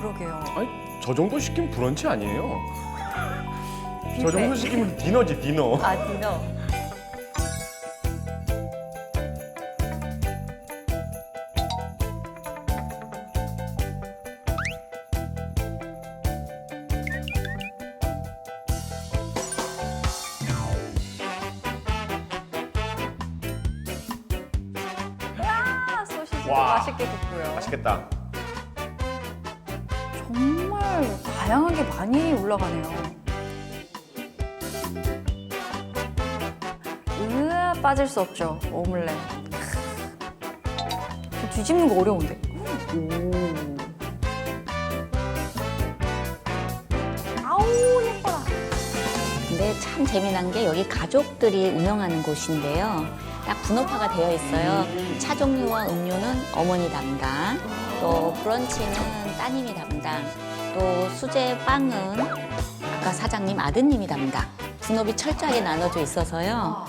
그러게요. 아니 저 정도 시키면 브런치 아니에요? 저. 정도 시키면 디너지 디너. 아 디너. 와 소시지도 와. 맛있게 굽고요. 맛있겠다. 다양하게 많이 올라가네요. 으아 빠질 수 없죠 오믈렛. 크. 뒤집는 거 어려운데. 오. 아우 예뻐라. 근데 참 재미난 게 여기 가족들이 운영하는 곳인데요. 딱 분업화가 되어 있어요. 차 종류와 음료는 어머니 담당, 또 브런치는 따님이 담당, 또 수제 빵은 아까 사장님 아드님이 담당. 분업이 철저하게 나눠져 있어서요.